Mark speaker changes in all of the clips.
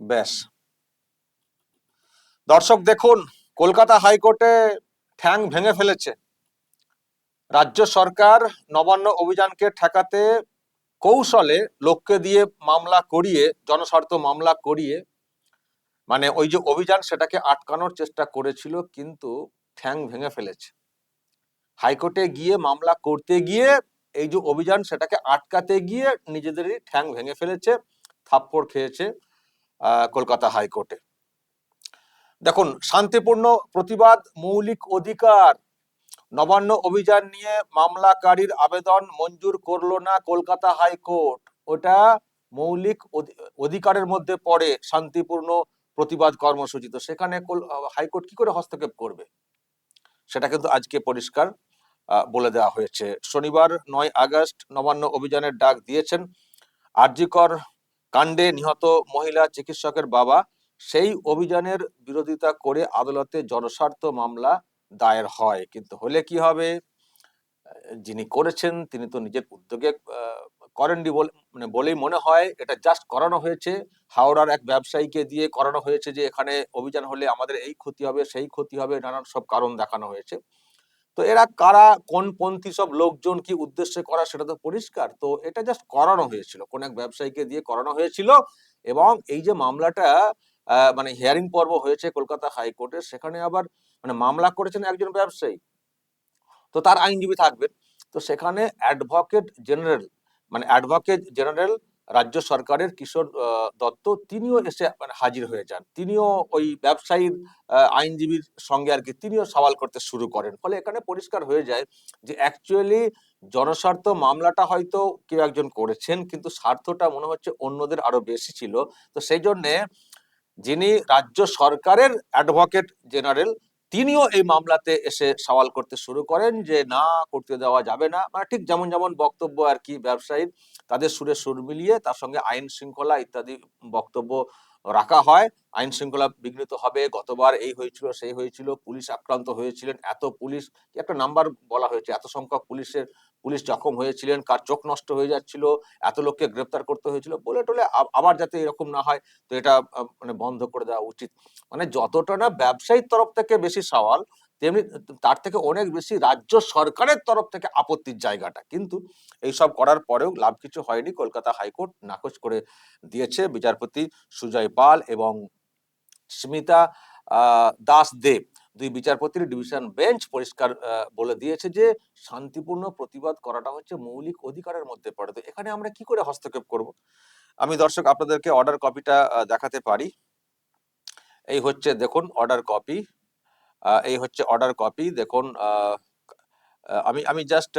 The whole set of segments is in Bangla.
Speaker 1: ব্যাস। দর্শক দেখুন, কলকাতা হাইকোর্টে ঠ্যাং ভেঙে ফেলেছে। রাজ্য সরকার নবান্ন অভিযানকে ঠেকাতে কৌশলে লোককে দিয়ে মামলা করিয়ে, জনস্বার্থ মামলা করিয়ে মানে ওই যে অভিযান সেটাকে আটকানোর চেষ্টা করেছিল, কিন্তু ঠ্যাং ভেঙে ফেলেছে। হাইকোর্টে গিয়ে মামলা করতে গিয়ে এই যে অভিযান সেটাকে আটকাতে গিয়ে নিজেদেরই ঠ্যাং ভেঙে ফেলেছে, থাপ্পড় খেয়েছে। কলকাতা হাইকোর্টে। দেখুন, শান্তিপূর্ণ প্রতিবাদ, মৌলিক অধিকার। নবান্ন অভিযান নিয়ে মামলাকারীর আবেদন মঞ্জুর করল না কলকাতা হাইকোর্ট। ওটা মৌলিক অধি- অধিকারের মধ্যে পড়ে শান্তিপূর্ণ প্রতিবাদ কর্মসূচি। তো সেখানে হাইকোর্ট কি করে হস্তক্ষেপ করবে? সেটা কিন্তু আজকে পরিষ্কার বলে দেওয়া হয়েছে। শনিবার নয় আগস্ট নবান্ন অভিযানের ডাক দিয়েছেন আরজিকর কাণ্ডে নিহত মহিলা চিকিৎসকের বাবা সেই অভিযানের বিরোধিতা করে আদালতে জনস্বার্থ মামলা দায়ের হয়। কিন্তু হলে কি হবে? যিনি করেছেন, তিনি তো নিজের উদ্যোগে করেননি বলে মানে বলেই মনে হয়, এটা জাস্ট করানো হয়েছে। হাওড়ার এক ব্যবসায়ীকে দিয়ে করানো হয়েছে যে, এখানে অভিযান হলে আমাদের এই ক্ষতি হবে, সেই ক্ষতি হবে, নানান সব কারণ দেখানো হয়েছে। তো এরা কারা, কোন পন্থী সব লোকজন কি উদ্দেশ্যে করা সেটা তো পরিষ্কার। তো এটা জাস্ট করানো হয়েছিল, কোন এক ব্যবসায়ীকে দিয়ে করানো হয়েছিল এবং এই যে মামলাটা মানে হিয়ারিং পর্ব হয়েছে কলকাতা হাইকোর্টে সেখানে আবার মানে মামলা করেছেন একজন ব্যবসায়ী। তো তার আইনজীবী থাকবেন। তো সেখানে অ্যাডভোকেট জেনারেল মানে অ্যাডভোকেট জেনারেল রাজ্য সরকারের কিশোর দত্ত তিনিও এসে মানে হাজির হয়ে যান। তিনিও ওই ব্যবসায়ীর আইনজীবীর সঙ্গে আর কি তিনিও সওয়াল করতে শুরু করেন। ফলে এখানে পরিষ্কার হয়ে যায় যে অ্যাকচুয়ালি জনস্বার্থ মামলাটা হয়তো কেউ একজন করেছেন, কিন্তু স্বার্থটা মনে হচ্ছে অন্যদের আরও বেশি ছিল। তো সেই জন্যে যিনি রাজ্য সরকারের অ্যাডভোকেট জেনারেল তিনিও এই মামলাতে এসে সওয়াল করতে শুরু করেন যে, না, করতে দেওয়া যাবে না। মানে ঠিক যেমন যেমন বক্তব্য আর কি ব্যবসায়ী তাদের সুরে সুর মিলিয়ে তার সঙ্গে আইন শৃঙ্খলা ইত্যাদি বক্তব্য রাখা হয়। আইন শৃঙ্খলা বিঘ্নিত হবে, গতবার এই হয়েছিল, সেই হয়েছিল, পুলিশ আক্রান্ত হয়েছিলেন, এত পুলিশ, একটা নাম্বার বলা হয়েছে, এত সংখ্যক পুলিশের পুলিশ জখম হয়েছিলেন, কার চোখ নষ্ট হয়ে যাচ্ছিল, এত লোককে গ্রেপ্তার করতে হয়েছিল, বলে টলে আবার যাতে এরকম না হয়, তো এটা মানে বন্ধ করে দেওয়া উচিত। মানে যতটা না ব্যবসায়ীর তরফ থেকে বেশি সওয়াল, তেমনি তার থেকে অনেক বেশি রাজ্য সরকারের তরফ থেকে আপত্তির জায়গাটা। কিন্তু এইসব করার পরেও লাভ কিছু হয়নি, কলকাতা হাইকোর্ট নাকচ করে দিয়েছে বিচারপতি সুজয় পাল এবং স্মিতা দাস দেব দুই বিচারপতির ডিভিশন বেঞ্চ পরিষ্কার বলে দিয়েছে যে শান্তিপূর্ণ প্রতিবাদ করাটা হচ্ছে মৌলিক অধিকারের মধ্যে পড়ে। তো এখানে আমরা কি করে হস্তক্ষেপ করব? আমি দর্শক আপনাদেরকে অর্ডার কপিটা দেখাতে পারি। এই হচ্ছে দেখুন অর্ডার কপি এই হচ্ছে অর্ডার কপি দেখুন আমি আমি জাস্ট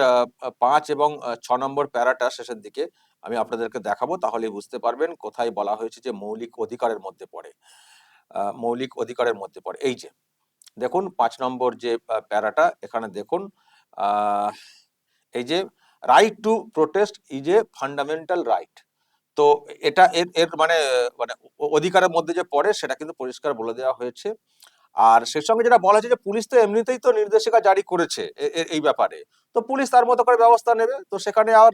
Speaker 1: পাঁচ এবং ছ নম্বর প্যারাটা শেষের দিকে আমি আপনাদেরকে দেখাবো তাহলে বুঝতে পারবেন কোথায় বলা হয়েছে যে মৌলিক অধিকারের মধ্যে পড়ে। মৌলিক অধিকারের মধ্যে পড়ে। এই যে দেখুন, পাঁচ নম্বর যে প্যারাটা, এখানে দেখুন এই যে right to protest is a fundamental right তো এটা এর এর মানে মানে অধিকারের মধ্যে যে পড়ে, সেটা কিন্তু পরিষ্কার বলে দেওয়া হয়েছে। আর সেই সঙ্গে যেটা বলা হয়েছে যে, পুলিশ তো এমনিতেই তো নির্দেশিকা জারি করেছে এই ব্যাপারে। তো পুলিশ তার মতো করে ব্যবস্থা নেবে। তো সেখানে আর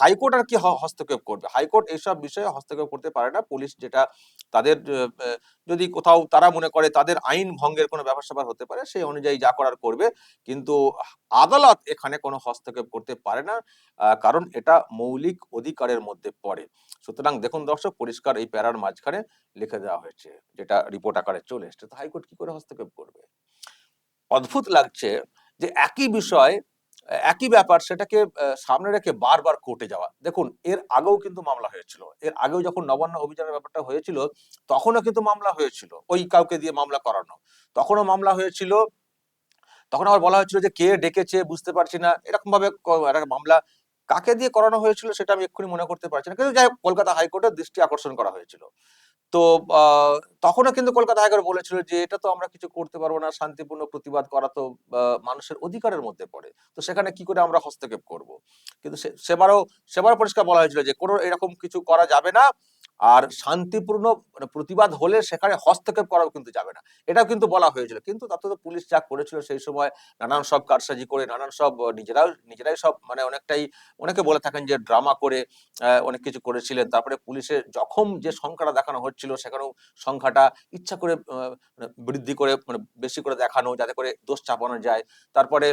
Speaker 1: হাইকোর্ট আর কি হস্তক্ষেপ করবে? হাইকোর্ট এইসব বিষয়ে হস্তক্ষেপ করতে পারে না। পুলিশ যেটা তাদের যদি কোথাও তারা মনে করে তাদের আইন ভঙ্গের কোনো ব্যাপার স্যাপার হতে পারে, সেই অনুযায়ী যা করার করবে। কিন্তু আদালত এখানে কোনো হস্তক্ষেপ করতে পারে না কারণ এটা মৌলিক অধিকারের মধ্যে পড়ে। সুতরাং দেখুন দর্শক, পরিষ্কার এই প্যারার মাঝখানে লিখে দেওয়া হয়েছে, যেটা রিপোর্ট আকারে চলে এসছে। তো হাইকোর্ট কি করে হস্তক্ষেপ করবে? অদ্ভুত লাগছে যে একই বিষয় একই ব্যাপার সেটাকে সামনে রেখে বারবার কোর্টে যাওয়া। দেখুন এর আগেও কিন্তু মামলা হয়েছিল। এর আগেও যখন নবান্ন অভিযানের ব্যাপারটা হয়েছিল তখনও কিন্তু মামলা হয়েছিল। ওই কাউকে দিয়ে মামলা করানো। তখনও মামলা হয়েছিল। তখন আবার বলা হয়েছিল যে কে ডেকেছে বুঝতে পারছি না। এরকম ভাবে মামলা কাকে দিয়ে করানো হয়েছিল সেটা আমি এক্ষুনি মনে করতে পারছি না। কিন্তু যাই হোক, কলকাতা হাইকোর্টের দৃষ্টি আকর্ষণ করা হয়েছিল। তো তখনও কিন্তু কলকাতা হাইকোর্ট বলেছিল যে এটা তো আমরা কিছু করতে পারব না, শান্তিপূর্ণ প্রতিবাদ করা তো মানুষের অধিকারের মধ্যে পড়ে। তো সেখানে কি করে আমরা হস্তক্ষেপ করব? কিন্তু সেবারও সেবার পরিষ্কার বলা হয়েছিল যে কোনো এরকম কিছু করা যাবে না। আর শান্তিপূর্ণ মানে প্রতিবাদ হলে সেখানে হস্তক্ষেপ করাও কিন্তু যাবে না। এটাও কিন্তু বলা হয়েছিল। কিন্তু তাতে তো পুলিশ যা করেছিল সেই সময় নানান সব কারসাজি করে, নানান সব নিজেরাও, নিজেরাই সব মানে অনেকটাই, অনেকে বলে থাকেন যে ড্রামা করে অনেক কিছু করেছিলেন। তারপরে পুলিশের জখম যে সংখ্যাটা দেখানো হচ্ছিল, সেখানেও সংখ্যাটা ইচ্ছা করে মানে বৃদ্ধি করে মানে বেশি করে দেখানো, যাতে করে দোষ চাপানো যায়। তারপরে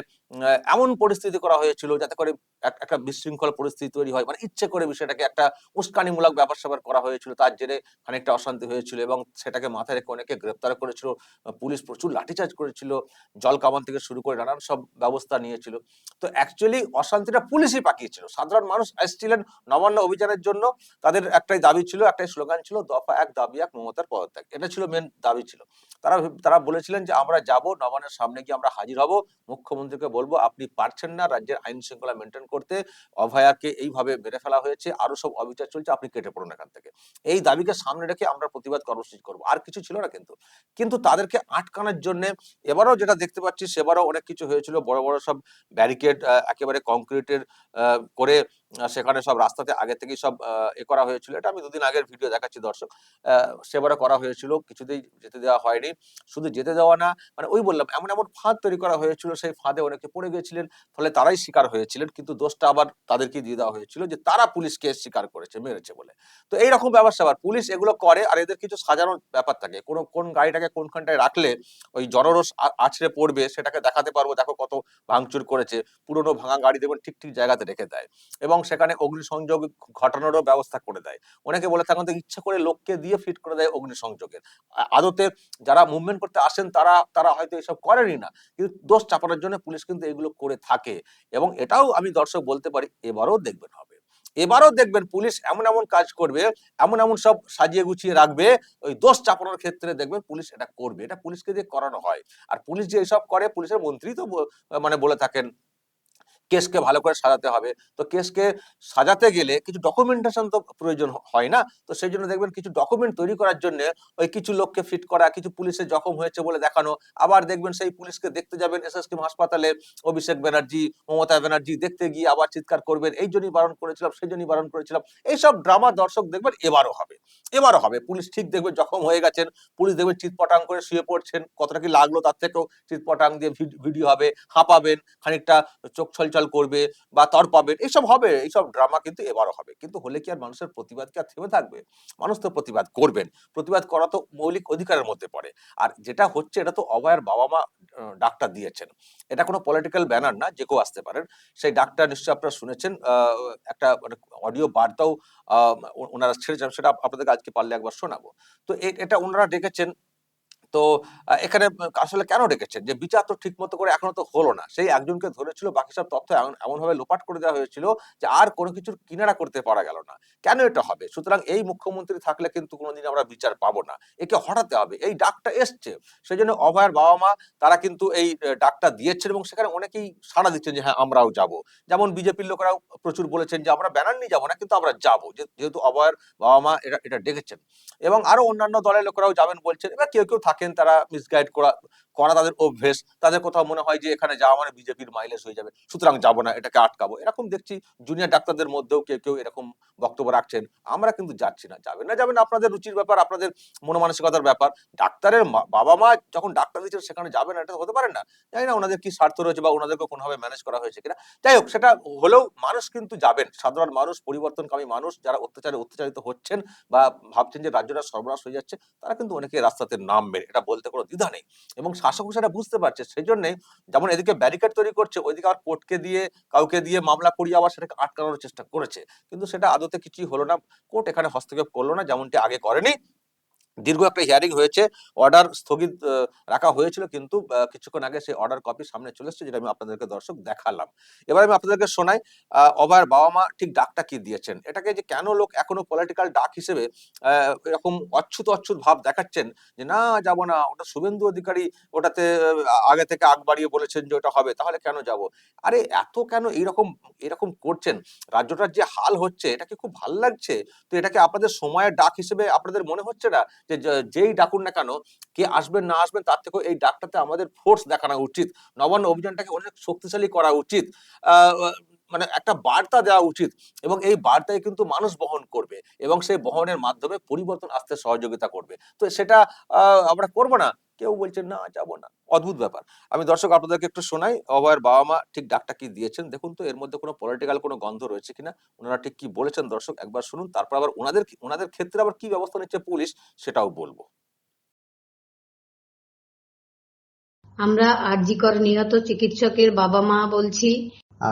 Speaker 1: এমন পরিস্থিতি করা হয়েছিল যাতে করে একটা বিশৃঙ্খল পরিস্থিতি তৈরি হয়। মানে ইচ্ছে করে বিষয়টাকে একটা উস্কানিমূলক ব্যাপার স্যাপার করা হয়েছিল, তার জেরে খানিকটা অশান্তি হয়েছিল এবং সেটাকে মাথায় রেখে অনেকে গ্রেপ্তার করেছিল, পুলিশ প্রচুর লাঠিচার্জ করেছিল, জল কামান থেকে শুরু করে নানান সব ব্যবস্থা নিয়েছিল। তো অ্যাকচুয়ালি অশান্তিটা পুলিশই পাকিয়েছিল। সাধারণ মানুষ এসেছিলেন নবান্ন অভিযানের জন্য। তাদের একটাই দাবি ছিল, একটাই স্লোগান ছিল, দফা এক, দাবি এক, মমতার পদত্যাগ। এটা ছিল মেন দাবি ছিল। তারা তারা বলেছিলেন যে, আমরা যাব নবানের সামনে গিয়ে আমরা হাজির হব। মুখ্যমন্ত্রীকে বলব, আপনি পারছেন না রাজ্যের আইন শৃঙ্খলা মেনটেন করতে। অভয়াকে এইভাবে মেরে ফেলা হয়েছে, আরও সব অবিচার চলছে, আপনি কেটে পড়ুন এখান থেকে। এই দাবিকে সামনে রেখে আমরা প্রতিবাদ কর্মসূচি করব। আর কিছু ছিল না কিন্তু। কিন্তু তাদেরকে আটকানোর জন্য এবারও যেটা দেখতে পাচ্ছি, সেবারও অনেক কিছু হয়েছিল। বড় বড় সব ব্যারিকেড একেবারে কংক্রিটের করে সেখানে সব রাস্তাতে আগে থেকেই সব এ করা হয়েছিল। এটা আমি দুদিন আগের ভিডিও দেখাচ্ছি দর্শক। আহ, সেবারও করা হয়েছিল কিছুতেই যেতে দেওয়া হয়নি। শুধু যেতে দেওয়া না মানে ওই বললাম এমন এমন ফাঁদ তৈরি করা হয়েছিল সেই ফাঁদে অনেকে পড়ে গিয়েছিলেন ফলে তারাই শিকার হয়েছিলেন কিন্তু দোষটা আবার তাদেরকে দিয়ে দেওয়া হয়েছিল যে তারা পুলিশকে শিকার করেছে মেরেছে বলে। তো এইরকম ব্যাপার স্যাপার পুলিশ এগুলো করে আর এদের কিছু সাজানোর ব্যাপার থাকে। কোন কোন গাড়িটাকে কোনখানটায় রাখলে ওই জনরোষ আ- আছড়ে পড়বে সেটাকে দেখাতে পারব দেখো কত ভাঙচুর করেছে পুরোনো ভাঙা গাড়ি দেখবেন ঠিক ঠিক জায়গাতে রেখে দেয়। এবং সেখানে অগ্নিসংযোগ ঘটানোরও ব্যবস্থা করে দেয়। অনেকে বলে থাকেন তো ইচ্ছা করে লোককে দিয়ে ফিট করে দেয় অগ্নিসংযোগের। আদতে যারা মুভমেন্ট করতে আসেন তারা তারা হয়তো এসব করেনই না। কিন্তু দোষ চাপানোর জন্য পুলিশ কিন্তু এগুলো করে থাকে এবং এটাও আমি দর্শক বলতে পারি এবারও দেখবেন হবে। এবারও দেখবেন পুলিশ এমন এমন কাজ করবে, এমন এমন সব সাজিয়ে গুছিয়ে রাখবে, ওই দোষ চাপানোর ক্ষেত্রে দেখবেন পুলিশ এটা করবে। এটা পুলিশকে দিয়ে করানো হয়। আর পুলিশ যে এসব করে, পুলিশের মন্ত্রী তো মানে বলে থাকেন কেসকে ভালো করে সাজাতে হবে। তো কেসকে সাজাতে গেলে কিছু ডকুমেন্টেশন তো প্রয়োজন হয় না। তো সেই জন্য দেখবেন কিছু ডকুমেন্ট তৈরি করার জন্য ওই কিছু লোককে ফিট করা, কিছু পুলিশের জখম হয়েছে বলে দেখানো, আবার দেখবেন সেই পুলিশকে দেখতে যাবেন এস এসএসকেম হাসপাতালে অভিষেক ব্যানার্জি, মমতা ব্যানার্জি দেখতে গিয়ে আবার চিৎকার করবেন, এই জন্যই বারণ করেছিলাম, সেই জন্যই বারণ করেছিলাম। এইসব ড্রামা দর্শক দেখবেন এবারও হবে। এবারও হবে। পুলিশ ঠিক দেখবেন জখম হয়ে গেছেন, পুলিশ দেখবেন চিৎপটাং করে শুয়ে পড়ছেন, কতটা কি লাগল তার থেকেও চিৎপটাং দিয়ে ভিডিও হবে, হাঁপাবেন, খানিকটা চোখ ছলছল করবে বা তরপাবেন এইসব হবে এইসব ড্রামা কিন্তু এবারও হবে। কিন্তু হলে কি আর মানুষের প্রতিবাদ কি আর থেমে থাকবে? মানুষ তো প্রতিবাদ করবেন। প্রতিবাদ করা তো মৌলিক অধিকারের মধ্যে পড়ে। আর যেটা হচ্ছে এটা তো অভয়ের বাবা মা ডাক্তার দিয়েছেন। এটা কোনো পলিটিক্যাল ব্যানার না যে কেউ আসতে পারেন। সেই ডাক্তার নিশ্চয়ই আপনারা শুনেছেন একটা অডিও বার্তাও আহ, ওনারা ছেড়েছেন সেটা আপ- আপনাদেরকে আজকে পারলে একবার শোনাবো। তো এটা ওনারা ডেকেছেন তো এখানে আসলে কেন ডেকেছেন? যে বিচার তো ঠিক মতো করে এখনও তো হলো না। সেই একজনকে ধরেছিল, বাকি সব তথ্য এমন, এমনভাবে লোপাট করে দেওয়া হয়েছিল যে আর কোনো কিছুর কিনারা করতে পারা গেল না। কেন এটা হবে? সুতরাং এই মুখ্যমন্ত্রী থাকলে কিন্তু কোনোদিন আমরা বিচার পাবো না। একে হটাতে হবে। এই ডাকটা এসছে। সেই জন্য অভয়ের বাবা মা তারা কিন্তু এই ডাকটা দিয়েছেন এবং সেখানে অনেকেই সাড়া দিচ্ছেন যে হ্যাঁ আমরাও যাব। যেমন বিজেপির লোকেরাও প্রচুর বলেছেন যে আমরা ব্যানার নিয়ে যাব না, কিন্তু আমরা যাব। যেহেতু অভয়ের বাবা মা এটা এটা ডেকেছেন। এবং আরও অন্যান্য দলের লোকেরাও যাবেন বলছেন। এবার কেউ কেউ থাকেন তারা মিসগাইড করা করা তাদের অভ্যেস, তাদের কোথাও মনে হয় যে এখানে যাওয়া মানে বিজেপির মাইলেজ হয়ে যাবে, সুতরাং যাব না, এটাকে আটকাবো। এরকম দেখছি জুনিয়র ডাক্তারদের মধ্যেও কেউ কেউ এরকম বক্তব্য রাখছেন। আমরা কিন্তু যাচ্ছি না, যাবেন না যাবেন আপনাদের রুচির ব্যাপার, আপনাদের মনোমানসিকতার ব্যাপার। ডাক্তারের বাবা মা যখন ডাক্তার দিচ্ছেন সেখানে যাবেন এটা হতে পারে না। জানি না ওনাদের কি স্বার্থ রয়েছে বা ওনাদেরকে কোনোভাবে ম্যানেজ করা হয়েছে কিনা। যাই হোক, সেটা হলেও মানুষ কিন্তু যাবেন। সাধারণ মানুষ, পরিবর্তনকামী মানুষ যারা অত্যাচারে, অত্যাচারিত হচ্ছেন বা ভাবছেন যে রাজ্যটা সর্বনাশ হয়ে যাচ্ছে, তারা কিন্তু অনেকে রাস্তাতে নামবেন, এটা বলতে কোনো দ্বিধা নেই। এবং শাসক সেটা বুঝতে পারছে সেই জন্যই যেমন এদিকে ব্যারিকেড তৈরি করছে, ওইদিকে আর কোর্টকে দিয়ে, কাউকে দিয়ে মামলা করিয়ে আবার সেটাকে আটকানোর চেষ্টা করেছে। কিন্তু সেটা আদতে কিছুই হলো না। কোর্ট এখানে হস্তক্ষেপ করল না, যেমনটি আগে করেনি। দীর্ঘ একটা হিয়ারিং হয়েছে অর্ডার স্থগিত রাখা হয়েছিল কিন্তু কিছুক্ষণ আগে সেই অর্ডার কপি সামনে চলে এসেছে যেটা আমি আপনাদেরকে দর্শক দেখালাম। এবার আমি আপনাদেরকে শোনাই আহ, বাবা মা ঠিক ডাকটা কি দিয়েছেন? এটাকে যে কেন লোক এখনও পলিটিক্যাল ডাক হিসেবে এরকম অচ্ছুত অচ্ছুত ভাব দেখাচ্ছেন যে না যাব না ওটা শুভেন্দু অধিকারী ওটাতে আগে থেকে আগ বাড়িয়ে বলেছেন যে ওটা হবে তাহলে কেন যাব? আরে এত কেন এইরকম এরকম করছেন? রাজ্যটার যে হাল হচ্ছে এটা কি খুব ভালো লাগছে? তো এটাকে আপনাদের সময়ের ডাক হিসেবে আপনাদের মনে হচ্ছে না? যে যেই ডাকুন না কেন, কে আসবেন না আসবেন, তার থেকেও এই ডাকটাতে আমাদের ফোর্স দেখানো উচিত। নবান্ন অভিযানটাকে অনেক শক্তিশালী করা উচিত। মানে একটা বার্তা দেওয়া উচিত এবং এই বার্তায় কিন্তু মানুষ বহন করবে এবং সেই বহনের মাধ্যমে পরিবর্তন আসতে সহযোগিতা করবে। তো সেটা আমরা করব না। কেউ বলছে না যাব না। অদ্ভুত ব্যাপার। আমি দর্শক আপনাদেরকে একটু শোনাই অভয়ের বাবা মা ঠিক ডাকটা কি দিয়েছেন? দেখুন তো এর মধ্যে কোনো পলিটিক্যাল কোনো গন্ধ রয়েছে কিনা? ওনারা ঠিক কি বলেছেন দর্শক? একবার শুনুন তারপর আবার ওনাদের ওনাদের ক্ষেত্রে আবার কি ব্যবস্থা নিচ্ছে পুলিশ সেটাও বলব।
Speaker 2: আমরা আরজিকর নিহত চিকিৎসকের বাবা মা বলছি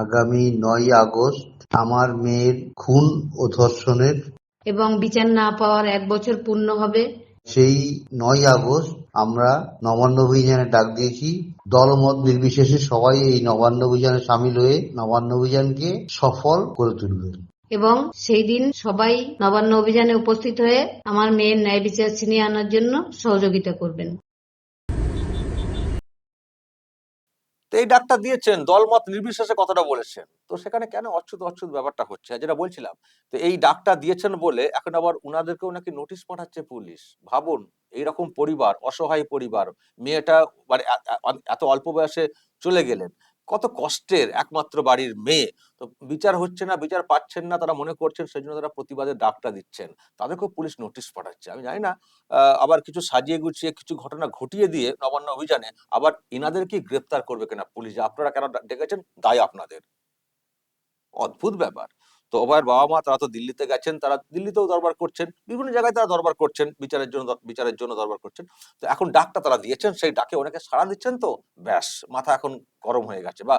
Speaker 3: আগামী নয় আগস্ট আমার মেয়ের খুন ও ধর্ষণের
Speaker 2: এবং বিচার না পাওয়ার এক বছর পূর্ণ হবে।
Speaker 3: সেই নয় আগস্ট আমরা নবান্ন অভিযানে ডাক দিয়েছি। দলমত নির্বিশেষে সবাই এই নবান্ন অভিযানে সামিল হয়ে নবান্ন অভিযানকে সফল করে তুলবেন
Speaker 2: এবং সেই দিন সবাই নবান্ন অভিযানে উপস্থিত হয়ে আমার মেয়ের ন্যায় বিচার ছিনিয়ে আনার জন্য সহযোগিতা করবেন।
Speaker 1: তো এই ডাক্তার দিয়েছেন, দলমত নির্বিশেষে কথাটা বলেছেন। তো সেখানে কেন অচ্ছুত অচ্ছুত ব্যাপারটা হচ্ছে? যেটা বলছিলাম, তো এই ডাক্তার দিয়েছেন বলে এখন আবার উনাদেরকেও নাকি নোটিশ পাঠাচ্ছে পুলিশ। ভাবুন, এইরকম পরিবার, অসহায় পরিবার, মেয়েটা মানে এত অল্প বয়সে চলে গেলেন। কত কষ্টের একমাত্র বাড়ির মেয়ে। তো বিচার হচ্ছে না, বিচার পাচ্ছেন না, তারা মনে করছেন সেই জন্য তারা প্রতিবাদের ডাকটা দিচ্ছেন। তাদেরকেও পুলিশ নোটিশ পাঠাচ্ছে। আমি জানি না আবার কিছু সাজিয়ে গুছিয়ে কিছু ঘটনা ঘটিয়ে দিয়ে নবান্ন অভিযানে আবার ইনাদেরকে গ্রেপ্তার করবে কিনা পুলিশ, আপনারা কেন ডেকেছেন? দায় আপনাদের। অদ্ভুত ব্যাপার। তো অভয়ের বাবা মা, তারা তো দিল্লিতে গেছেন, তারা দিল্লিতেও দরবার করছেন, বিভিন্ন জায়গায় তারা দরবার করছেন, বিচারের জন্য বিচারের জন্য দরবার করছেন। তো এখন ডাকটা তারা দিয়েছেন, সেই ডাকে অনেকে সাড়া দিচ্ছেন তো? ব্যাস, মাথা এখন গরম হয়ে গেছে বা,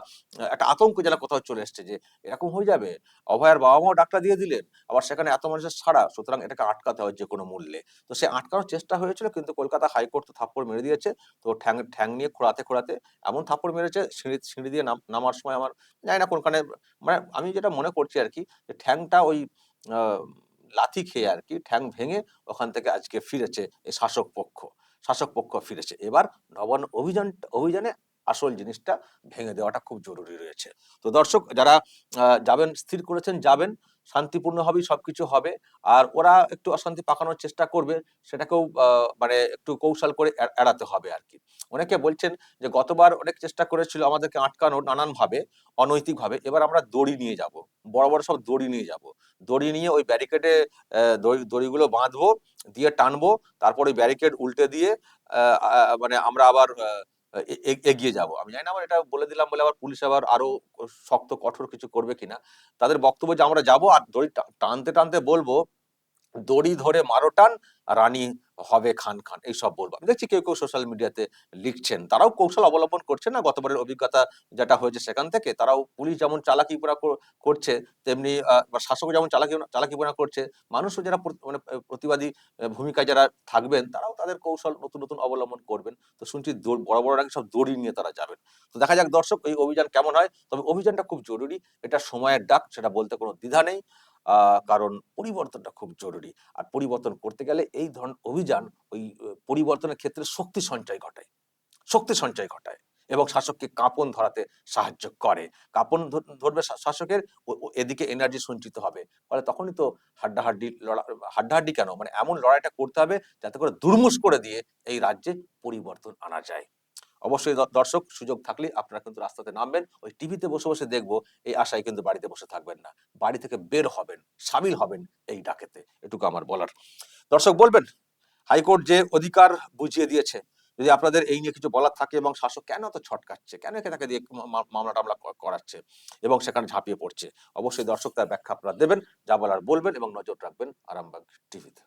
Speaker 1: একটা আতঙ্ক যেন কোথাও চলে এসছে যে, এরকম হয়ে যাবে? অভয়ের বাবা মাও ডাক্তার দিয়ে দিলেন, আবার সেখানে এত মানুষের ছাড়া, সুতরাং এটাকে আটকাতে হয় যে কোনো মূল্যে। তো সে আটকানোর চেষ্টা হয়েছিল, কিন্তু কলকাতা হাইকোর্ট তো থাপ্পড় মেরে দিয়েছে, তো ঠ্যাং ঠ্যাং নিয়ে খোঁড়াতে খোঁড়াতে এমন থাপ্পড় মেরেছে, সিঁড়ি সিঁড়ি দিয়ে নাম- নামার সময় আমার, জানি না কোনখানে মানে আমি যেটা মনে করছি আর কি, যে ঠ্যাংটা ওই লাথি খেয়ে আর কি, ঠ্যাং ভেঙে ওখান থেকে আজকে ফিরেছে এই শাসক পক্ষ শাসক পক্ষ ফিরেছে। এবার নবান্ন অভিযান, অভিযানে আসল জিনিসটা ভেঙে দেওয়াটা খুব জরুরি রয়েছে। তো দর্শক, যারা যাবেন, স্থির করেছেন, যাবেন শান্তিপূর্ণভাবেই সবকিছু হবে। আর ওরা একটু অশান্তি পাকানোর চেষ্টা করবে, সেটাকেও মানে একটু কৌশল করে এড়াতে হবে আর কি অনেকে বলছেন যে, গতবার অনেক চেষ্টা করেছিল আমাদেরকে আটকানোর নানান ভাবে অনৈতিক ভাবে এবার আমরা দড়ি নিয়ে যাব, বড় বড় সব দড়ি নিয়ে যাব। দড়ি নিয়ে ওই ব্যারিকেডে দড়ি, দড়িগুলো বাঁধবো, দিয়ে টানবো, তারপর ওই ব্যারিকেড উল্টে দিয়ে মানে আমরা আবার এগিয়ে যাব। আমি জানি না আমার এটা বলে দিলাম বলে আবার পুলিশ আবার আরও শক্ত, কঠোর কিছু করবে কিনা। তাদের বক্তব্য যে আমরা যাব আর দড়ি টানতে টানতে বলব, দড়ি ধরে মারো টান রানী হবে খান খান এইসব বলব। আমি দেখছি কেউ কেউ সোশ্যাল মিডিয়াতে লিখছেন। তারাও কৌশল অবলম্বন করছে না, গতবারের অভিজ্ঞতা যেটা হয়েছে সেখান থেকে। তারাও পুলিশ যেমন চালাকিপনা কর- করছে, তেমনি শাসক যেমন চালাকি চালাকিপনা করছে, মানুষও যারা মানে প্রতিবাদী ভূমিকায় যারা থাকবেন, তারাও তাদের কৌশল নতুন নতুন অবলম্বন করবেন। তো শুনছি বড় বড় নাকি সব দড়ি নিয়ে তারা যাবেন। তো দেখা যাক দর্শক, এই অভিযান কেমন হয়। তবে অভিযানটা খুব জরুরি। এটা সময়ের ডাক, সেটা বলতে কোনো দ্বিধা নেই। কারণ পরিবর্তনটা খুব জরুরি। আর পরিবর্তন করতে গেলে এই ধরনের অভিযান ওই পরিবর্তনের ক্ষেত্রে শক্তি সঞ্চয় ঘটায়। শক্তি সঞ্চয় ঘটায় এবং শাসককে কাঁপন ধরাতে সাহায্য করে। কাঁপন ধর- ধরবে শাসকের এদিকে এনার্জি সঞ্চিত হবে। ফলে তখনই তো হাড্ডাহাড্ডি লড়া, হাড্ডাহাড্ডি কেন? মানে এমন লড়াইটা করতে হবে যাতে করে দুর্মুষ করে দিয়ে এই রাজ্যে পরিবর্তন আনা যায়। অবশ্যই দর্শক সুযোগ থাকলে আপনারা কিন্তু রাস্তাতে নামবেন, ওই টিভিতে বসে বসে দেখব, এই আশায় কিন্তু বাড়িতে বসে থাকবেন না। বাড়ি থেকে বের হবেন, সামিল হবেন এই ডাকেতে, এটুকু আমার বলার। দর্শক বলবেন, হাইকোর্ট যে অধিকার বুঝিয়ে দিয়েছে, যদি আপনাদের এই নিয়ে কিছু বলার থাকে এবং শাসক কেন তো ছটকাচ্ছে, কেন একে তাকে দিয়ে মামলা টামলা করাচ্ছে এবং সেখানে ঝাঁপিয়ে পড়ছে? অবশ্যই দর্শক তার ব্যাখ্যা আপনারা দেবেন, যা বলার বলবেন এবং নজর রাখবেন আরামবাগ টিভিতে।